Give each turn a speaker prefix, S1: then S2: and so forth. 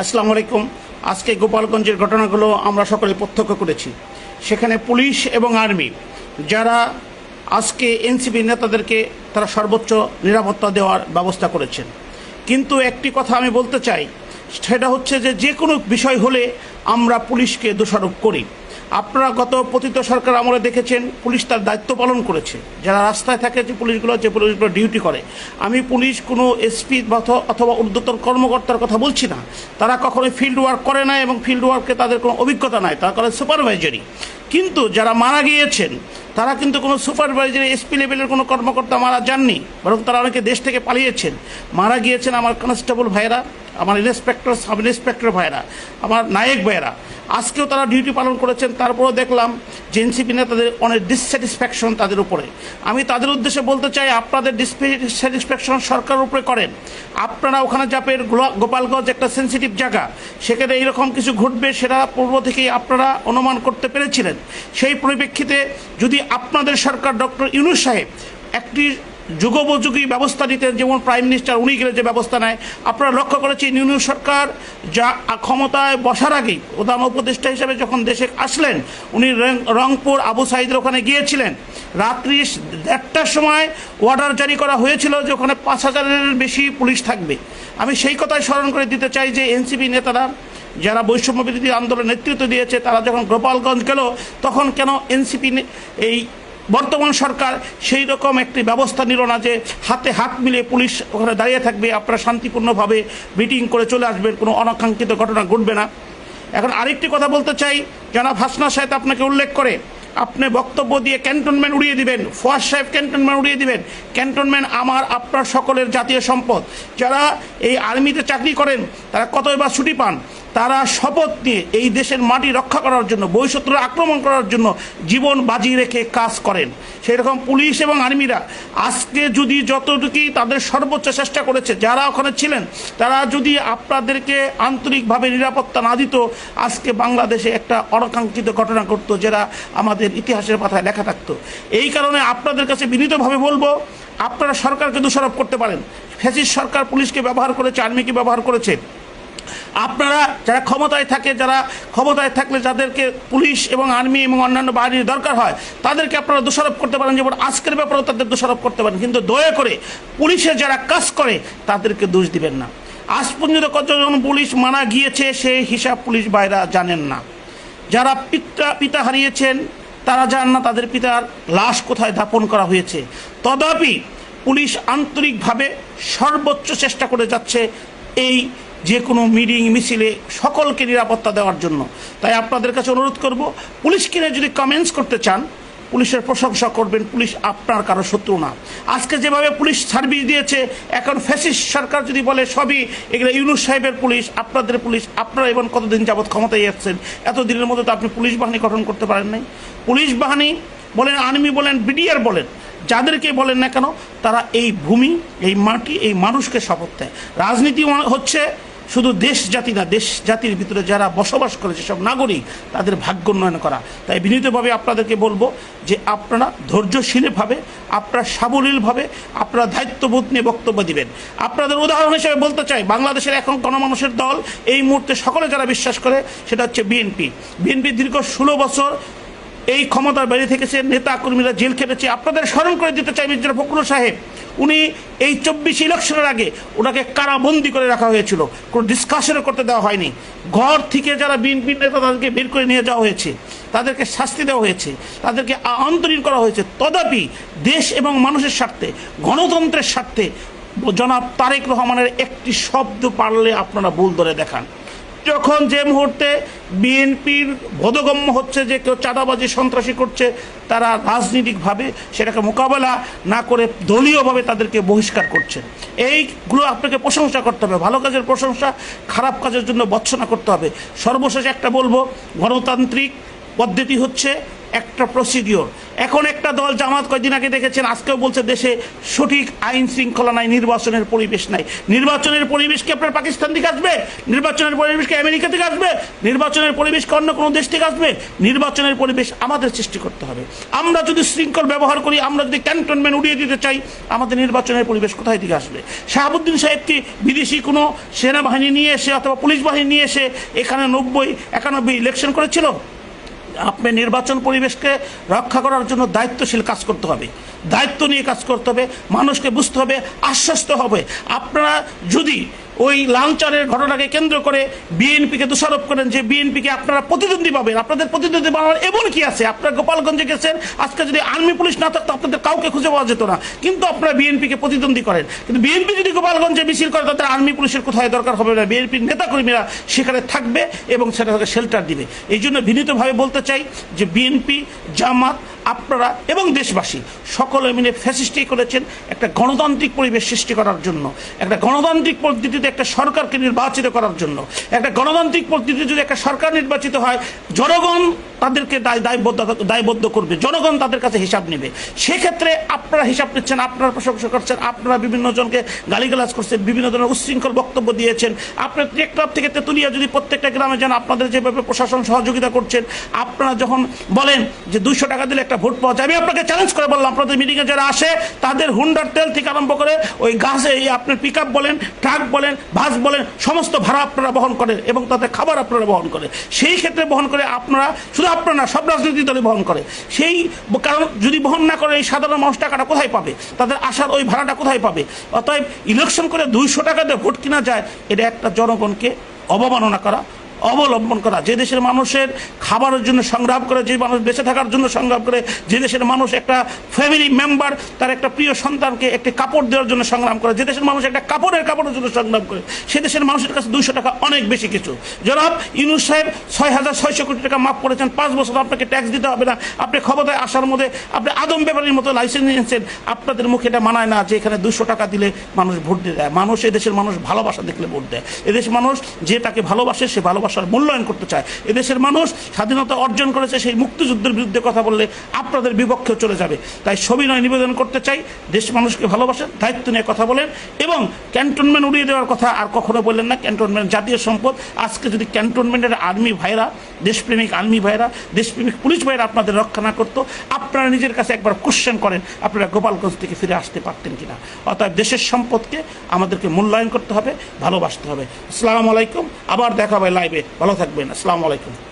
S1: আসসালামু আলাইকুম আজকে গোপালগঞ্জের ঘটনাগুলো আমরা সকলে প্রত্যক্ষ করেছি। সেখানে পুলিশ এবং আর্মি, যারা আজকে এনসিপি নেতাদেরকে তারা সর্বোচ্চ নিরাপত্তা দেওয়ার ব্যবস্থা করেছেন। কিন্তু একটি কথা আমি বলতে চাই, সেটা হচ্ছে যে যে কোনো বিষয় হলে আমরা পুলিশকে দোষারোপ করি। আপনারা গত পতিত সরকার আমলে দেখেছেন, পুলিশ তার দায়িত্ব পালন করেছে। যারা রাস্তায় থাকে যে পুলিশগুলো যে পুলিশগুলো ডিউটি করে। আমি পুলিশ কোনো এসপি অথবা ঊর্ধ্বতন কর্মকর্তার কথা বলছি না। তারা কখনো ফিল্ড ওয়ার্ক করে না এবং ফিল্ড ওয়ার্কে তাদের কোনো অভিজ্ঞতা নাই। তারা করে সুপারভাইজারি কিন্তু যারা মারা গিয়েছেন তারা কিন্তু কোনো সুপারভাইজারি, এসপি লেভেলের কোনো কর্মকর্তা মারা যাননি, বরং তারা অনেকে দেশ থেকে পালিয়েছেন। মারা গিয়েছেন আমার কনস্টেবল ভাইরা আমার ইন্সপেক্টর সাব ইন্সপেক্টর ভাইরা আমার নায়ক ভাইরা আজকেও তারা ডিউটি পালন করেছেন, তারপরেও দেখলাম যে এনসিপি নেতাদের অনেক ডিসস্যাটিসফ্যাকশন তাদের উপরে। আমি তাদের উদ্দেশ্যে বলতে চাই, আপনাদের ডিসস্যাটিসফ্যাকশন সরকারের উপরে করেন। আপনারা ওখানে যাবেন গোপালগঞ্জ একটা সেন্সিটিভ জায়গা, সেখানে এইরকম কিছু ঘটবে, সেটা পূর্ব থেকেই আপনারা অনুমান করতে পেরেছিলেন। সেই পরিপ্রেক্ষিতে যদি আপনাদের সরকার ডক্টর ইউনুস সাহেব একটি যুগোপযোগী ব্যবস্থা নিতেন, যেমন প্রাইম মিনিস্টার উনি গেলে যে ব্যবস্থা নেয়। আপনারা লক্ষ্য করেছি নিউনিউ সরকার যা ক্ষমতায় বসার আগেই প্রধান উপদেষ্টা হিসেবে যখন দেশে আসলেন, উনি রংপুর আবু সাইদের ওখানে গিয়েছিলেন। রাত্রি দেড়টার সময় অর্ডার জারি করা হয়েছিল যে ওখানে পাঁচ হাজারের বেশি পুলিশ থাকবে। আমি সেই কথাই স্মরণ করে দিতে চাই যে এনসিপি নেতারা যারা বৈষম্য বিরোধী আন্দোলন নেতৃত্ব দিয়েছে, তারা যখন গোপালগঞ্জ গেল, তখন কেন এনসিপি এই বর্তমান সরকার সেই রকম একটি ব্যবস্থা নিল না যে হাতে হাত মিলিয়ে পুলিশ ওখানে দাঁড়িয়ে থাকবে, আপনারা শান্তিপূর্ণভাবে মিটিং করে চলে আসবেন, কোনো অনাকাঙ্ক্ষিত ঘটনা ঘটবে না। এখন আরেকটি কথা বলতে চাই, জনাব হাসনা সাহেব আপনাকে উল্লেখ করে, আপনি বক্তব্য দিয়ে ক্যান্টনমেন্ট উড়িয়ে দিবেন, ফোয়াজ সাহেব ক্যান্টনমেন্ট উড়িয়ে দিবেন। ক্যান্টনমেন্ট আমার, আপনার সকলের জাতীয় সম্পদ। যারা এই আর্মিতে চাকরি করেন, তারা কতই বা ছুটি পান? তারা শপথ নিয়ে এই দেশের মাটি রক্ষা করার জন্য বৈশত্র আক্রমণ করার জন্য জীবন বাজি রেখে কাজ করেন। সেই রকম পুলিশ এবং আর্মিরা আজকে যদি যতটুকুই তাদের সর্বোচ্চ চেষ্টা করেছে, যারা ওখানে ছিলেন, তারা যদি আপনাদেরকে আন্তরিকভাবে নিরাপত্তা না দিত, আজকে বাংলাদেশে একটা অনাকাঙ্ক্ষিত ঘটনা ঘটতো যেটা আমাদের ইতিহাসের পাতায় লেখা থাকতো। এই কারণে আপনাদের কাছে বিনীতভাবে বলব, আপনারা সরকারকে দোষারোপ করতে পারেন। ফ্যাসিস সরকার পুলিশকে ব্যবহার করেছে, আর্মিকে ব্যবহার করেছে। আপনারা যারা ক্ষমতায় থাকে, যারা ক্ষমতায় থাকলে যাদেরকে পুলিশ এবং আর্মি এবং অন্যান্য বাহিনীর দরকার হয়, তাদেরকে আপনারা দোষারোপ করতে পারেন। যেমন আজকের ব্যাপারেও তাদের দোষারোপ করতে পারেন। কিন্তু দয়া করে পুলিশের যারা কাজ করে, তাদেরকে দোষ দিবেন না। আজ পর্যন্ত কতজন পুলিশ মারা গিয়েছে, সেই হিসাব পুলিশ বাইরা জানেন না। যারা পিতা পিতা হারিয়েছেন, তারা জান না তাদের পিতার লাশ কোথায় দাপন করা হয়েছে। তথাপি পুলিশ আন্তরিকভাবে সর্বোচ্চ চেষ্টা করে যাচ্ছে এই যে কোনো মিটিং, মিছিলে সকলকে নিরাপত্তা দেওয়ার জন্য। তাই আপনাদের কাছে অনুরোধ করব পুলিশকে নিয়ে যদি কমেন্টস করতে চান, পুলিশের প্রশংসা করবেন, পুলিশ আপনার কারও শত্রু না। আজকে যেভাবে পুলিশ সার্ভিস দিয়েছে, এখন ফ্যাসিস্ট সরকার যদি বলে, সবই এগুলো ইউনুস সাহেবের পুলিশ, আপনাদের পুলিশ, আপনারা এবং কতদিন যাবৎ ক্ষমতায় এসছেন? এতদিনের মধ্যে তো আপনি পুলিশ বাহিনী গঠন করতে পারেন নাই। পুলিশ বাহিনী বলেন আর্মি বলেন বিডিআর বলেন, যাদেরকে বলেন না কেন, তারা এই ভূমি, এই মাটি, এই মানুষকে শপথ দেয়। রাজনীতি হচ্ছে শুধু দেশ জাতি না, দেশ জাতির ভিতরে যারা বসবাস করে, যেসব নাগরিক, তাদের ভাগ্য উন্নয়ন করা। তাই বিনীতভাবে আপনাদেরকে বলব যে আপনারা ধৈর্যশীলভাবে আপনারা সাবলীলভাবে আপনারা দায়িত্ববোধ নিয়ে বক্তব্য দিবেন। আপনাদের উদাহরণ হিসেবে বলতে চাই, বাংলাদেশের এখন গণমানুষের দল এই মুহূর্তে সকলে যারা বিশ্বাস করে, সেটা হচ্ছে বিএনপি। বিএনপি দীর্ঘ ষোলো বছর এই ক্ষমতার বাইরে থেকেছে, নেতা কর্মীরা জেল খেটেছে আপনাদের স্মরণ করে দিতে চাই মির্জা ফখরুল সাহেব। উনি এই চব্বিশ ইলেকশনের আগে ওনাকে কারাবন্দি করে রাখা হয়েছিল। কোনো ডিসকাশনও করতে দেওয়া হয়নি। ঘর থেকে যারা বিএনপি নেতা তাদেরকে বের করে নিয়ে যাওয়া হয়েছে, তাদেরকে শাস্তি দেওয়া হয়েছে, তাদেরকে আ- অন্তরীণ করা হয়েছে। তথাপি দেশ এবং মানুষের স্বার্থে, গণতন্ত্রের স্বার্থে, জনাব তারেক রহমানের একটি শব্দ পারলে আপনারা ভুল ধরে দেখান। যখন যে মুহূর্তে বিএনপির বোধগম্য হচ্ছে যে কেউ চাঁদাবাজি, সন্ত্রাসী করছে, তারা রাজনীতিকভাবে সেটাকে মোকাবেলা না করে দলীয়ভাবে তাদেরকে বহিষ্কার করছে। এইগুলো আপনাকে প্রশংসা করতে হবে। ভালো কাজের প্রশংসা, খারাপ কাজের জন্য বচ্ছনা করতে হবে। সর্বশেষ একটা বলব, গণতান্ত্রিক পদ্ধতি হচ্ছে একটা প্রসিডিওর এখন একটা দল জামাত কয়দিন আগে দেখেছেন, আজকেও বলছে দেশে সঠিক আইন শৃঙ্খলা নাই, নির্বাচনের পরিবেশ নাই। নির্বাচনের পরিবেশ কি আপনার পাকিস্তান থেকে আসবে? নির্বাচনের পরিবেশ কি আমেরিকা থেকে আসবে? নির্বাচনের পরিবেশ কি অন্য কোনো দেশ থেকে আসবে? নির্বাচনের পরিবেশ আমাদের সৃষ্টি করতে হবে। আমরা যদি শৃঙ্খল ব্যবহার করি, আমরা যদি ক্যান্টনমেন্ট উড়িয়ে দিতে চাই, আমাদের নির্বাচনের পরিবেশ কোথায় থেকে আসবে? শাহাবুদ্দিন সাহেব কি বিদেশি কোনো সেনাবাহিনী নিয়ে এসে অথবা পুলিশ বাহিনী নিয়ে এসে এখানে নব্বই একানব্বই ইলেকশন করেছিল? আপনি নির্বাচন পরিবেশকে রক্ষা করার জন্য দায়িত্বশীল কাজ করতে হবে। দায়িত্ব নিয়ে কাজ করতে হবে, মানুষকে বুঝতে হবে, আশ্বস্ত হবে। আপনারা যদি ওই লাঞ্চারের ঘটনাকে কেন্দ্র করে বিএনপিকে দোষারোপ করেন যে বিএনপিকে আপনারা প্রতিদ্বন্দ্বী পাবেন। আপনাদের প্রতিদ্বন্দ্বী বানানোর এমন কি আছে? আপনারা গোপালগঞ্জে গেছেন, আজকে যদি আর্মি পুলিশ না থাকতো আপনাদের কাউকে খুঁজে পাওয়া যেত না। কিন্তু আপনারা বিএনপিকে প্রতিদ্বন্দ্বী করেন। কিন্তু বিএনপি যদি গোপালগঞ্জে মিছিল করে তাদের আর্মি পুলিশের কোথায় দরকার হবে না। বিএনপির নেতাকর্মীরা সেখানে থাকবে এবং সেটাকে শেল্টার দিবে। এই জন্য বিনীতভাবে বলতে চাই যে বিএনপি, জামাত আপনারা এবং দেশবাসী সকলে মিলে ফ্যাসিস্টি করেছেন একটা গণতান্ত্রিক পরিবেশ সৃষ্টি করার জন্য, একটা গণতান্ত্রিক পদ্ধতিতে একটা সরকারকে নির্বাচিত করার জন্য, একটা গণতান্ত্রিক পদ্ধতিতে যদি একটা সরকার নির্বাচিত হয়, জনগণ তাদেরকে দায়বদ্ধ করবে। জনগণ তাদের কাছে হিসাব নেবে। সেক্ষেত্রে আপনারা হিসাব নিচ্ছেন, আপনারা প্রশংসা করছেন, আপনারা বিভিন্ন জনকে গালিগালাজ করছেন, বিভিন্ন ধরনের উচ্ছৃঙ্খল বক্তব্য দিয়েছেন। আপনার ক্লাব থেকে তেতুলিয়া যদি প্রত্যেকটা গ্রামে যান, আপনাদের যেভাবে প্রশাসন সহযোগিতা করছেন, আপনারা যখন বলেন যে দুইশো টাকা দিলে একটা ভোট পাওয়া যায়, আমি আপনাকে চ্যালেঞ্জ করে বললাম, আপনাদের মিটিংয়ে যারা আসে, তাদের হুন্ডার তেল থেকে আরম্ভ করে ওই গাছে এই আপনার পিক বলেন ট্রাক বলেন বাস বলেন, সমস্ত ভাড়া আপনারা বহন করেন এবং তাদের খাবার আপনারা বহন করে সেই ক্ষেত্রে বহন করে আপনারা শুধু আপনারা না, সব রাজনৈতিক দলই বহন করে। সেই কারণ যদি বহন না করে, এই সাধারণ মানুষ টাকাটা কোথায় পাবে? তাদের আসার ওই ভাড়াটা কোথায় পাবে? অতএব ইলেকশন করে দুইশো টাকা দিয়ে ভোট কিনা যায়, এটা একটা জনগণকে অবমাননা করা অবলম্বন করা। যে দেশের মানুষের খাবারের জন্য সংগ্রাম করে, যে মানুষ বেঁচে থাকার জন্য সংগ্রাম করে, যে দেশের মানুষ একটা ফ্যামিলি মেম্বার তার একটা প্রিয় সন্তানকে একটি কাপড় দেওয়ার জন্য সংগ্রাম করে, যে দেশের মানুষ একটা কাপড়ের কাপড়ের জন্য সংগ্রাম করে, সে দেশের মানুষের কাছে দুইশো টাকা অনেক বেশি কিছু। জনাব ইউনুস সাহেব ছয় হাজার ছয়শো কোটি টাকা মাফ করেছেন, পাঁচ বছর আপনাকে ট্যাক্স দিতে হবে না। আপনি ক্ষমতায় আসার মধ্যে আপনি আদম ব্যাপারীর মতো লাইসেন্স নিয়েছেন, আপনাদের মুখে এটা মানায় না যে এখানে দুশো টাকা দিলে মানুষ ভোট দিয়ে দেয়। মানুষ এদেশের মানুষ ভালোবাসা দেখলে ভোট দেয়। এদেশের মানুষ যে তাকে ভালোবাসে, সে ভালোবাসার মূল্যায়ন করতে চায়। এদেশের মানুষ স্বাধীনতা অর্জন করেছে, সেই মুক্তিযুদ্ধের বিরুদ্ধে কথা বললে আপনাদের বিপক্ষে চলে যাবে। তাই সবিনয় নিবেদন করতে চাই, দেশ মানুষকে ভালোবাসেন, দায়িত্ব নিয়ে কথা বলেন এবং ক্যান্টনমেন্ট উড়িয়ে দেওয়ার কথা আর কখনো বললেন না। ক্যান্টনমেন্ট জাতীয় সম্পদ। আজকে যদি ক্যান্টনমেন্টের আর্মি ভাইরা, দেশপ্রেমিক আর্মি ভাইরা, দেশপ্রেমিক পুলিশ ভাইরা আপনাদের রক্ষা না করতো আপনারা নিজের কাছে একবার কোশ্চেন করেন, আপনারা গোপালগঞ্জ থেকে ফিরে আসতে পারতেন কিনা। অর্থাৎ দেশের সম্পদকে আমাদেরকে মূল্যায়ন করতে হবে, ভালোবাসতে হবে। আসসালামু আলাইকুম, আবার দেখা হবে লাইভে ভালো থাকবেন, আসসালামু আলাইকুম।